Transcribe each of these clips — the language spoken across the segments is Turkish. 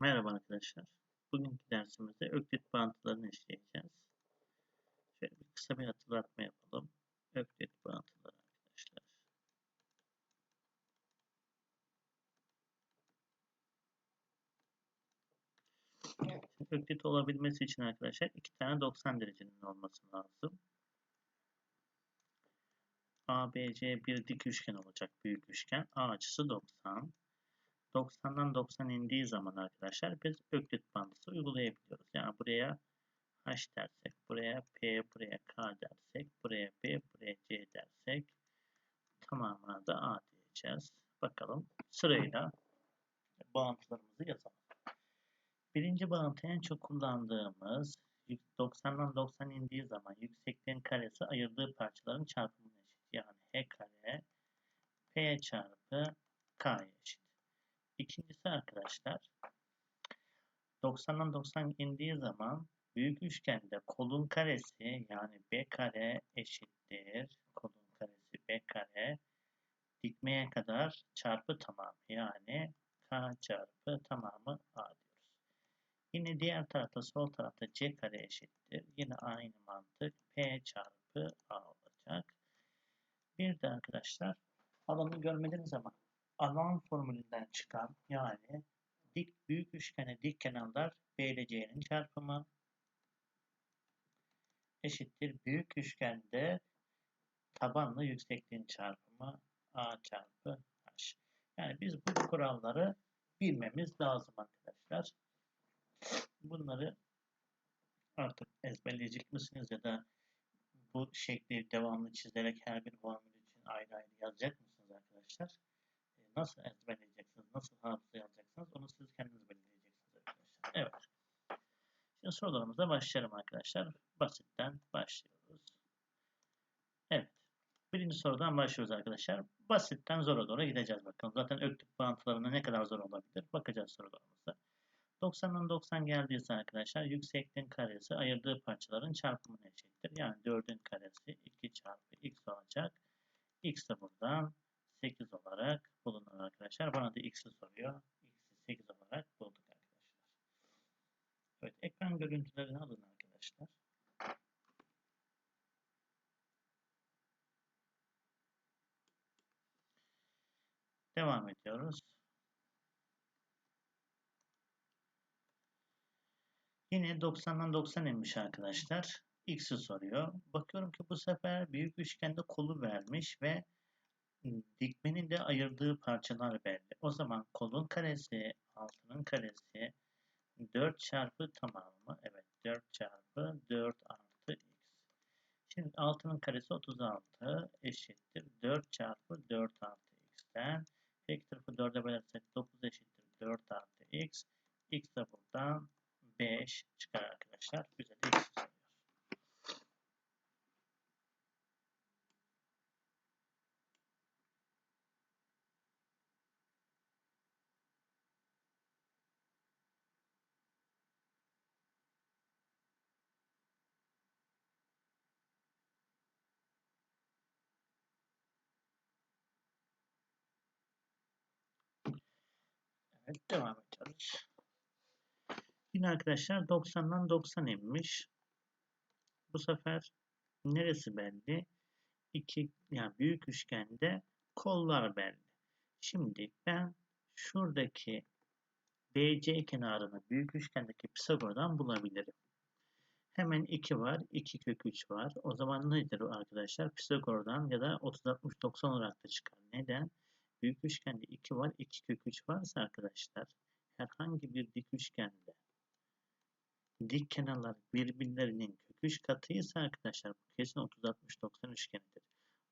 Merhaba arkadaşlar. Bugünkü dersimizde öklit bağıntılarını işleyeceğiz. Şöyle bir kısa bir hatırlatma yapalım. Öklit bağıntıları arkadaşlar. Öklit olabilmesi için arkadaşlar iki tane 90 derecenin olması lazım. ABC bir dik üçgen olacak büyük üçgen. A açısı 90. 90'dan 90 indiği zaman arkadaşlar biz öklit bağıntısı uygulayabiliyoruz. Yani buraya H dersek, buraya P, buraya K dersek, buraya B, buraya C dersek tamamına da A diyeceğiz. Bakalım sırayla bağıntılarımızı yazalım. Birinci bağıntı en çok kullandığımız 90'dan 90 indiği zaman yüksekliğin karesi ayırdığı parçaların çarpımına eşit. Yani H kare P çarpı K'ya eşit. İkincisi arkadaşlar 90'dan 90 indiği zaman büyük üçgende kolun karesi yani B kare eşittir. Kolun karesi B kare dikmeye kadar çarpı tamamı yani K çarpı tamamı A diyoruz. Yine diğer tarafta sol tarafta C kare eşittir. Yine aynı mantık P çarpı A olacak. Bir de arkadaşlar alanı görmediğiniz zaman alan formülünden çıkan yani dik büyük üçgene dik kenarlar B ile C'nin çarpımı eşittir büyük üçgende tabanla yüksekliğin çarpımı A çarpı H. Yani biz bu kuralları bilmemiz lazım arkadaşlar. Bunları artık ezberleyecek misiniz ya da bu şekli devamlı çizerek her bir formül için ayrı ayrı yazacak mısınız arkadaşlar? Nasıl ezberleyeceksiniz, nasıl hafıza yazacaksınız onu siz kendiniz belirleyeceksiniz arkadaşlar. Evet. Şimdi sorularımıza başlayalım arkadaşlar. Basitten başlıyoruz. Evet. Birinci sorudan başlıyoruz arkadaşlar. Basitten zora doğru gideceğiz bakalım. Zaten öktük bağıntılarında ne kadar zor olabilir? Bakacağız sorularımıza. 90'dan 90 geldiyse arkadaşlar yüksekliğin karesi ayırdığı parçaların çarpımına eşittir. Yani 4'ün karesi 2 çarpı x olacak. x de buradan 8 olarak bulunur arkadaşlar. Bana da x'i soruyor. x'i 8 olarak bulduk arkadaşlar. Evet ekran görüntülerini alın arkadaşlar. Devam ediyoruz. Yine 90'dan 90 inmiş arkadaşlar. X'i soruyor. Bakıyorum ki bu sefer büyük üçgende kolu vermiş ve dikmenin de ayırdığı parçalar belli. O zaman kolun karesi, altının karesi 4 çarpı tamamı. Evet 4 çarpı 4 artı x. Şimdi altının karesi 36 eşittir. 4 çarpı 4 artı x'ten. Her tarafı 4'e bölersek 9 eşittir. 4 artı x. x de buradan 5 çıkar arkadaşlar. Güzel x Evet devam ediyoruz. Yine arkadaşlar 90'dan 90 inmiş. Bu sefer neresi belli? İki yani büyük üçgende kollar belli. Şimdi ben şuradaki BC kenarını büyük üçgendeki Pisagor'dan bulabilirim. Hemen 2 var. 2 kök 3 var. O zaman nedir arkadaşlar? Pisagor'dan ya da 30 60 90 olarak da çıkar. Neden? Büyük üçgende 2 var, 2 kök 3 varsa arkadaşlar herhangi bir dik üçgende dik kenarlar birbirlerinin kök 3 katıysa arkadaşlar bu kesin 30 60 90 üçgenidir.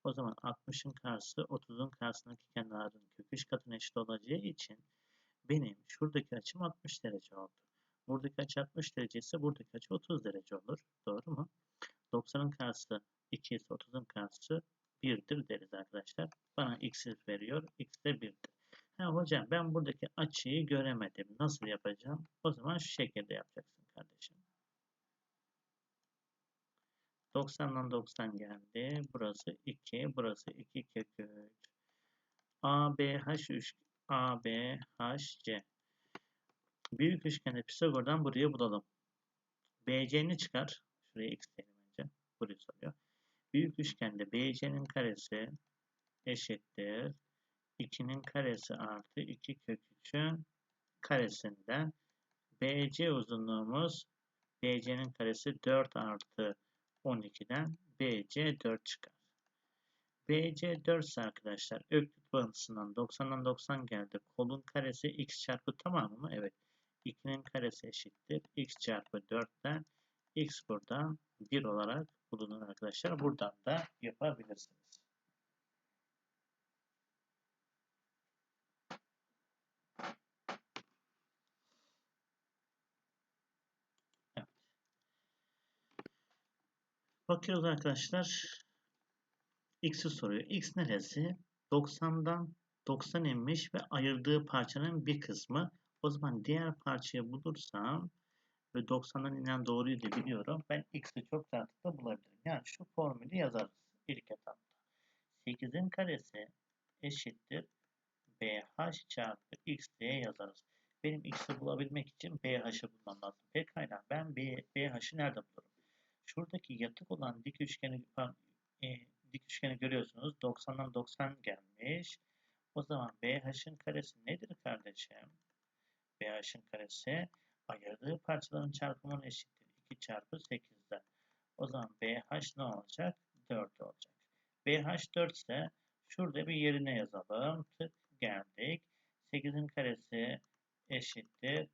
O zaman 60'ın karşısı 30'un karşısındaki kenarın kök 3 katına eşit olacağı için benim şuradaki açım 60 derece oldu. Buradaki açı 60 derece ise buradaki açı 30 derece olur. Doğru mu? 90'ın karşısı 2 ise 30'un karşısı 1'dir deriz arkadaşlar. Bana x veriyor. x de 1'dir. Ha, hocam ben buradaki açıyı göremedim. Nasıl yapacağım? O zaman şu şekilde yapacaksın kardeşim. 90'dan 90 geldi. Burası 2. Burası 2 kök 3. ABH 3 ABHC Büyük üçgende Pisagor'dan buraya bulalım. BC'ni çıkar. Şuraya x diyelim önce. Burayı soruyor. Büyük üçgende BC'nin karesi eşittir. 2'nin karesi artı 2 kök 3'ün karesinden BC uzunluğumuz BC'nin karesi 4 artı 12'den BC 4 çıkar. BC 4 ise arkadaşlar öklit bağıntısından 90'dan 90 geldi. Kolun karesi x çarpı tamamı mı? Evet. 2'nin karesi eşittir. x çarpı 4'ten x buradan 1 olarak bulunur arkadaşlar. Buradan da yapabilirsiniz. Bakıyoruz arkadaşlar. X'i soruyor. X neresi? 90'dan 90 inmiş ve ayırdığı parçanın bir kısmı. O zaman diğer parçayı bulursam ve 90'dan inen doğruyu da biliyorum. Ben x'i çok rahatlıkla bulabilirim. Yani şu formülü yazarız ilk etapta. 8'in karesi eşittir bh çarpı x diye yazarız. Benim x'i bulabilmek için bh'ı bulmam lazım. Pekala ben bh'ı nerede bulurum? Şuradaki yatık olan dik üçgeni e, dik üçgeni görüyorsunuz. 90'dan 90 gelmiş. O zaman BH'ın karesi nedir kardeşim? BH'ın karesi ayırdığı parçaların çarpımının eşittir. 2 çarpı 8'den. O zaman BH ne olacak? 4 olacak. BH 4 ise şurada bir yerine yazalım. Tık geldik. 8'in karesi eşittir.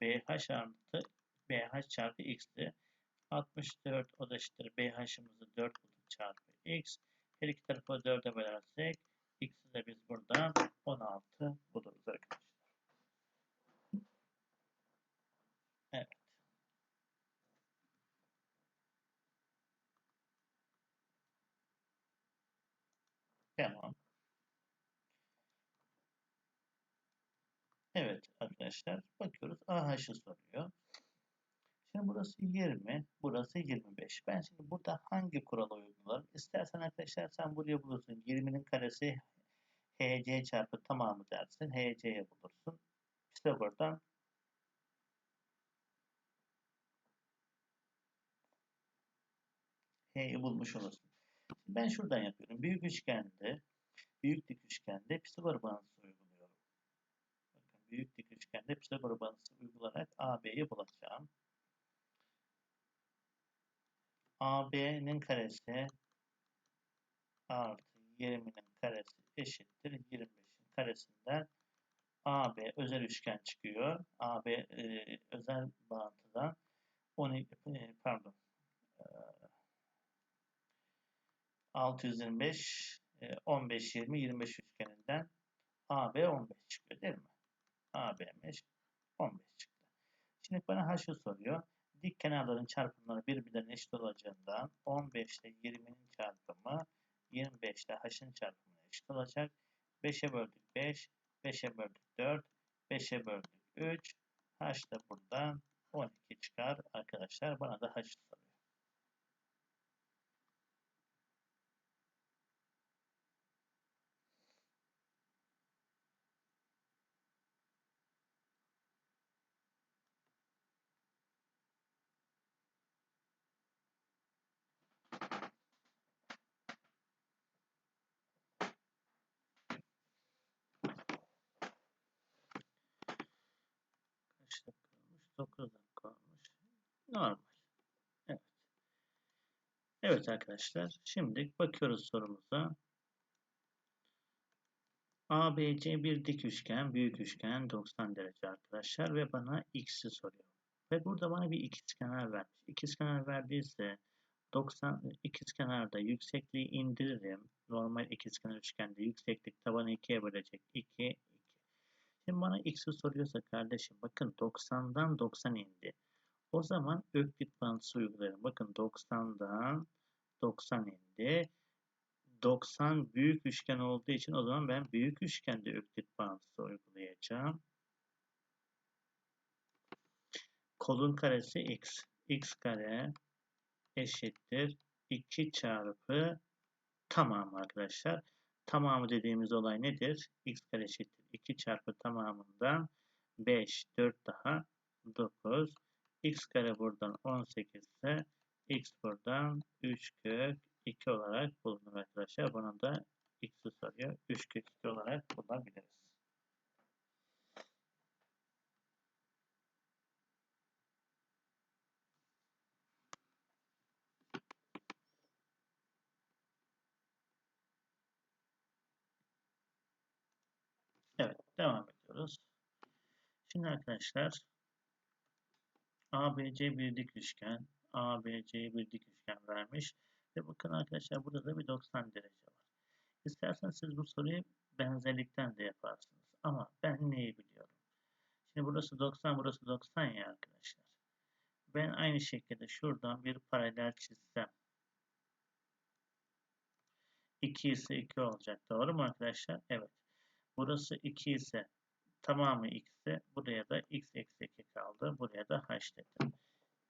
BH artı BH çarpı X'ti. 64 o da eşittir. BH'ımızı 4 bulduk çarpı X. Her iki tarafı 4'e bölersek X'i de biz buradan 16 buluruz arkadaşlar. Evet. Tamam. Evet arkadaşlar AH'ı soruyor. Şimdi burası 20, burası 25. Ben şimdi burada hangi kuralı uygularım? İstersen arkadaşlar sen buraya bulursun. 20'nin karesi HC çarpı tamamı dersin. HC'ye bulursun. İşte buradan H'yi bulmuş olursun. Ben şuradan yapıyorum. Büyük üçgende, büyük dik üçgende Pisagor bağıntısı büyük dik üçgende Pisagor bağıntısı uygularak AB'yi bulacağım. AB'nin karesi artı 20'nin karesi eşittir 25'in karesinden AB özel üçgen çıkıyor. AB e, özel bağıntıdan 12 e, pardon e, 625 e, 15 20 25 üçgeninden AB 15 çıkıyor değil mi? AB'miş 15 çıktı. Şimdi bana H'ı soruyor. Dik kenarların çarpımları birbirlerine eşit olacağından 15 ile 20'nin çarpımı 25 ile h'ın çarpımına eşit olacak. 5'e böldük 5, 5'e böldük 4, 5'e böldük 3. h da buradan 12 çıkar arkadaşlar. Bana da h soruyor. Kaç dakika olmuş? 9 dakika olmuş. Normal. Evet. Evet arkadaşlar. Şimdi bakıyoruz sorumuza. ABC bir dik üçgen, büyük üçgen 90 derece arkadaşlar ve bana x'i soruyor. Ve burada bana bir ikizkenar vermiş. İkizkenar verdiyse 90 ikizkenarda yüksekliği indiririm. Normal ikizkenar üçgende yükseklik tabanı 2'ye bölecek. 2, 2. Şimdi bana x'i soruyorsa kardeşim bakın 90'dan 90 indi. O zaman öklit bağıntısı uygularım. Bakın 90'dan 90 indi. 90 büyük üçgen olduğu için o zaman ben büyük üçgende öklit bağıntısı uygulayacağım. Kolun karesi x. x kare eşittir 2 çarpı tamam arkadaşlar. Tamamı dediğimiz olay nedir? x kare eşittir 2 çarpı tamamından 5, 4 daha 9. x kare buradan 18 ise x buradan 3 kök 2 olarak bulunur arkadaşlar. Bunu da x'i soruyor. 3 kök 2 olarak bulabiliriz. Evet, devam ediyoruz. Şimdi arkadaşlar ABC bir dik üçgen, ABC bir dik üçgen vermiş ve bakın arkadaşlar burada da bir 90 derece var. İsterseniz siz bu soruyu benzerlikten de yaparsınız. Ama ben neyi biliyorum? Şimdi burası 90, burası 90 ya arkadaşlar. Ben aynı şekilde şuradan bir paralel çizsem 2 ise 2 olacak. Doğru mu arkadaşlar? Evet. Burası 2 ise tamamı x ise buraya da x eksi 2 kaldı. Buraya da h dedim.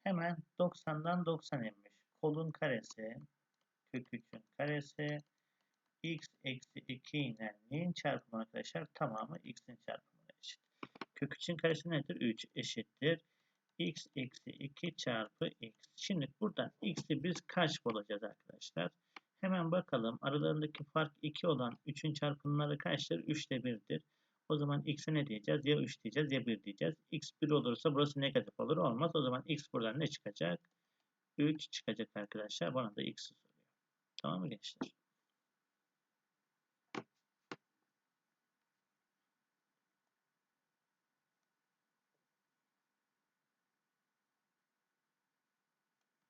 Hemen 90'dan 90 inmiş. Kolun karesi kök 3'ün karesi x eksi 2 ile neyin çarpımı arkadaşlar? Tamamı x'in çarpımına eşit. Kök 3'ün karesi nedir? 3 eşittir. x eksi 2 çarpı x. Şimdi buradan x'i biz kaç bulacağız arkadaşlar? Hemen bakalım. Aralarındaki fark 2 olan 3'ün çarpımları kaçtır? 3 ile 1'dir. O zaman x'e ne diyeceğiz? Ya 3 diyeceğiz ya 1 diyeceğiz. x 1 olursa burası negatif olur. Olmaz. O zaman x buradan ne çıkacak? 3 çıkacak arkadaşlar. Bana da x'i soruyor. Tamam mı gençler?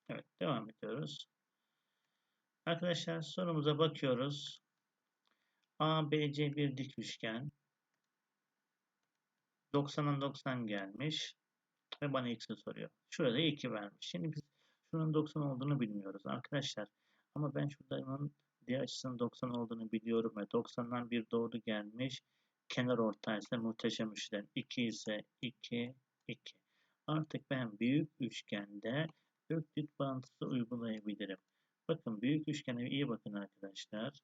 Evet devam ediyoruz. Arkadaşlar sorumuza bakıyoruz. ABC bir dik üçgen. 90'dan 90 gelmiş. Ve bana x'i soruyor. Şurada 2 vermiş. Şimdi biz şunun 90 olduğunu bilmiyoruz arkadaşlar. Ama ben şuradanın diğer açısının 90 olduğunu biliyorum ve 90'dan bir doğru gelmiş. Kenar ortay ise muhteşem üçgen. 2 ise 2, 2. Artık ben büyük üçgende Öklit bağıntısı uygulayabilirim. Bakın büyük üçgene iyi bakın arkadaşlar.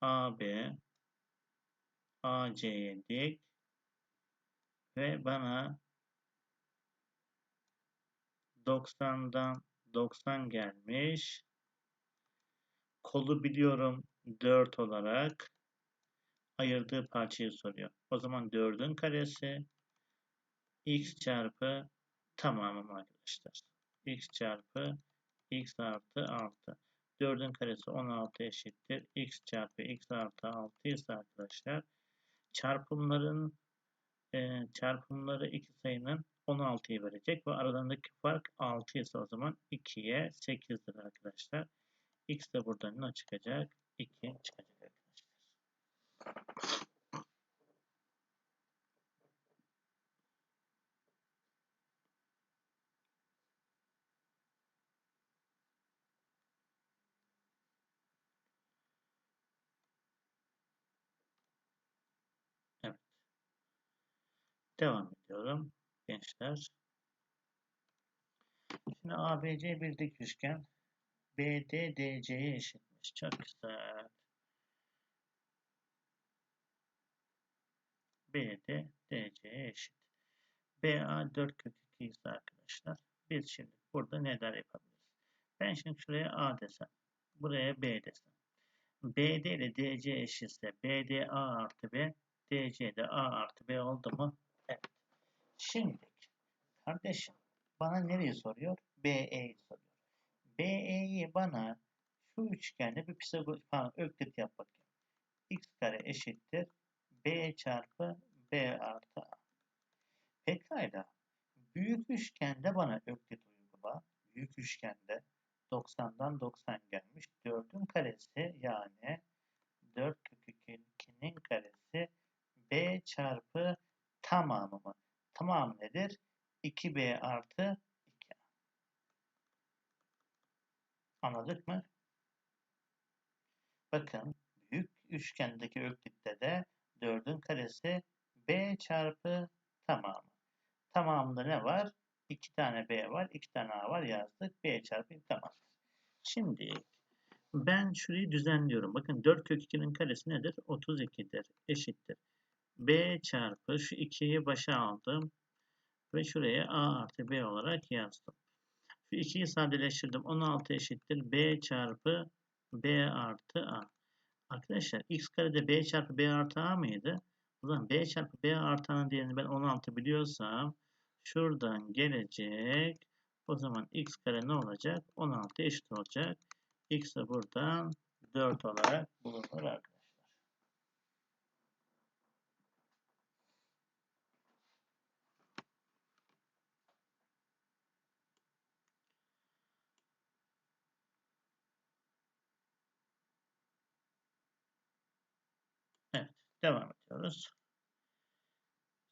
AB AC'ye dik ve bana 90'dan 90 gelmiş. Kolu biliyorum 4 olarak ayırdığı parçayı soruyor. O zaman 4'ün karesi x çarpı tamamım arkadaşlar. X çarpı x artı 6. 4'ün karesi 16 eşittir. x çarpı x artı 6 ise arkadaşlar çarpımların e, çarpımları iki sayının 16'yı verecek ve aralarındaki fark 6 ise o zaman 2'ye 8'dir arkadaşlar. x de buradan ne çıkacak? 2 çıkacak arkadaşlar. Devam ediyorum gençler. Şimdi ABC bir dik üçgen. BD DC'ye eşitmiş. Çok güzel. BD DC'ye eşit. BA 4 kök 2 ise arkadaşlar. Biz şimdi burada neler yapabiliriz? Ben şimdi şuraya A desem. Buraya B desem. BD ile DC eşitse BDA artı B DC de A artı B oldu mu? Şimdi kardeşim bana nereyi soruyor? BE'yi soruyor. BE'yi bana şu üçgende bir Pisagor pardon öklit yap bakayım. X kare eşittir B çarpı B artı A. Pekala. Büyük üçgende bana öklit uygula. Büyük üçgende 90'dan 90 gelmiş. 4'ün karesi yani 4 kök 2'nin karesi B çarpı tamamı mı? Tamam nedir? 2b artı 2a. Anladık mı? Bakın büyük üçgendeki öklitte de 4'ün karesi b çarpı tamamı. Tamamında ne var? 2 tane b var, 2 tane a var yazdık. b çarpı tamam. Şimdi ben şurayı düzenliyorum. Bakın 4 kök 2'nin karesi nedir? 32'dir. Eşittir. B çarpı şu 2'yi başa aldım ve şuraya a artı b olarak yazdım. Şu 2'yi sadeleştirdim. 16 eşittir b çarpı b artı a. Arkadaşlar x karede b çarpı b artı a mıydı? O zaman b çarpı b artı a'nın değerini ben 16 biliyorsam şuradan gelecek. O zaman x kare ne olacak? 16 eşit olacak. x de buradan 4 olarak bulunur arkadaşlar. Evet, devam ediyoruz.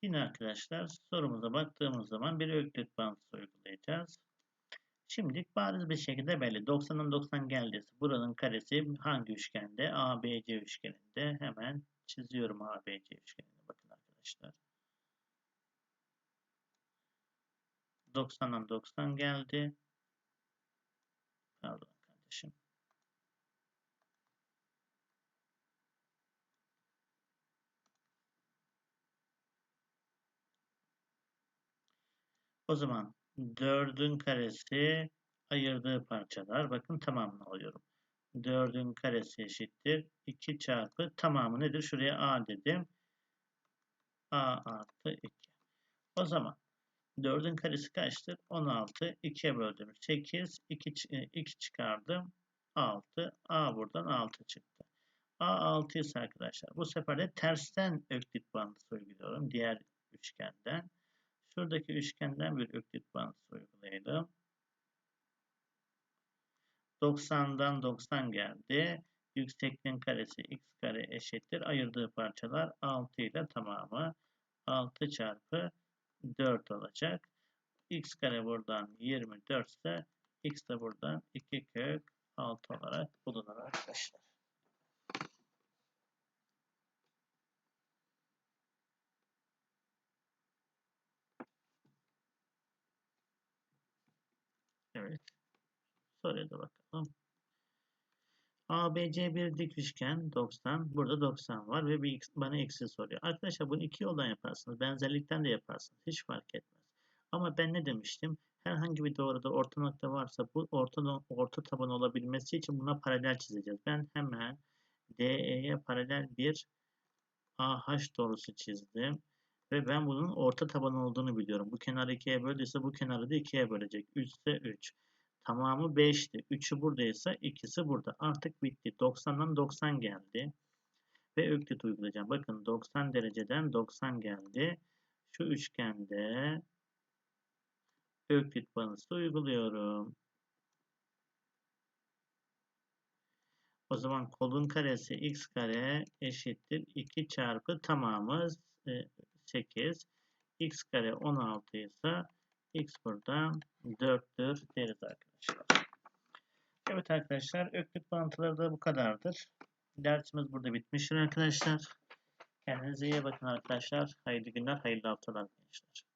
Yine arkadaşlar sorumuza baktığımız zaman bir öklit bağıntısı uygulayacağız. Şimdilik bariz bir şekilde belli. 90'dan 90 geldiyse buranın karesi hangi üçgende? ABC üçgeninde. Hemen çiziyorum ABC üçgenini. Bakın arkadaşlar. 90'dan 90 geldi. Pardon kardeşim. O zaman 4'ün karesi ayırdığı parçalar. Bakın tamamını alıyorum. 4'ün karesi eşittir. 2 çarpı tamamı nedir? Şuraya a dedim. a artı 2. O zaman 4'ün karesi kaçtır? 16. 2'ye böldüm. 8. 2, 2 çıkardım. 6. A buradan 6 çıktı. A 6 ise arkadaşlar. Bu sefer de tersten öklit bağıntısı uyguluyorum. Diğer üçgenden. Şuradaki üçgenden bir öklit bağıntısı uygulayalım. 90'dan 90 geldi. Yüksekliğin karesi x kare eşittir. Ayırdığı parçalar 6 ile tamamı 6 çarpı 4 olacak. x kare buradan 24 ise x de buradan 2 kök 6 olarak bulunur arkadaşlar. Evet. Soruya da bakalım. ABC bir dik üçgen 90. Burada 90 var ve bir bana eksi soruyor. Arkadaşlar bunu iki yoldan yaparsınız. Benzerlikten de yaparsınız. Hiç fark etmez. Ama ben ne demiştim? Herhangi bir doğruda orta nokta varsa bu orta, orta taban olabilmesi için buna paralel çizeceğiz. Ben hemen DE'ye paralel bir AH doğrusu çizdim. Ve ben bunun orta taban olduğunu biliyorum. Bu kenarı 2'ye böldüyse bu kenarı da 2'ye bölecek. 3 ise 3. Tamamı 5'ti. 3'ü buradaysa ikisi burada. Artık bitti. 90'dan 90 geldi. Ve öklit uygulayacağım. Bakın 90 dereceden 90 geldi. Şu üçgende öklit bağıntısı uyguluyorum. O zaman kolun karesi x kare eşittir 2 çarpı tamamı 8. x kare 16 ise x buradan 4'tür deriz arkadaşlar. Evet arkadaşlar öklit bağıntıları da bu kadardır. Dersimiz burada bitmiştir arkadaşlar. Kendinize iyi bakın arkadaşlar. Hayırlı günler, hayırlı haftalar gençler.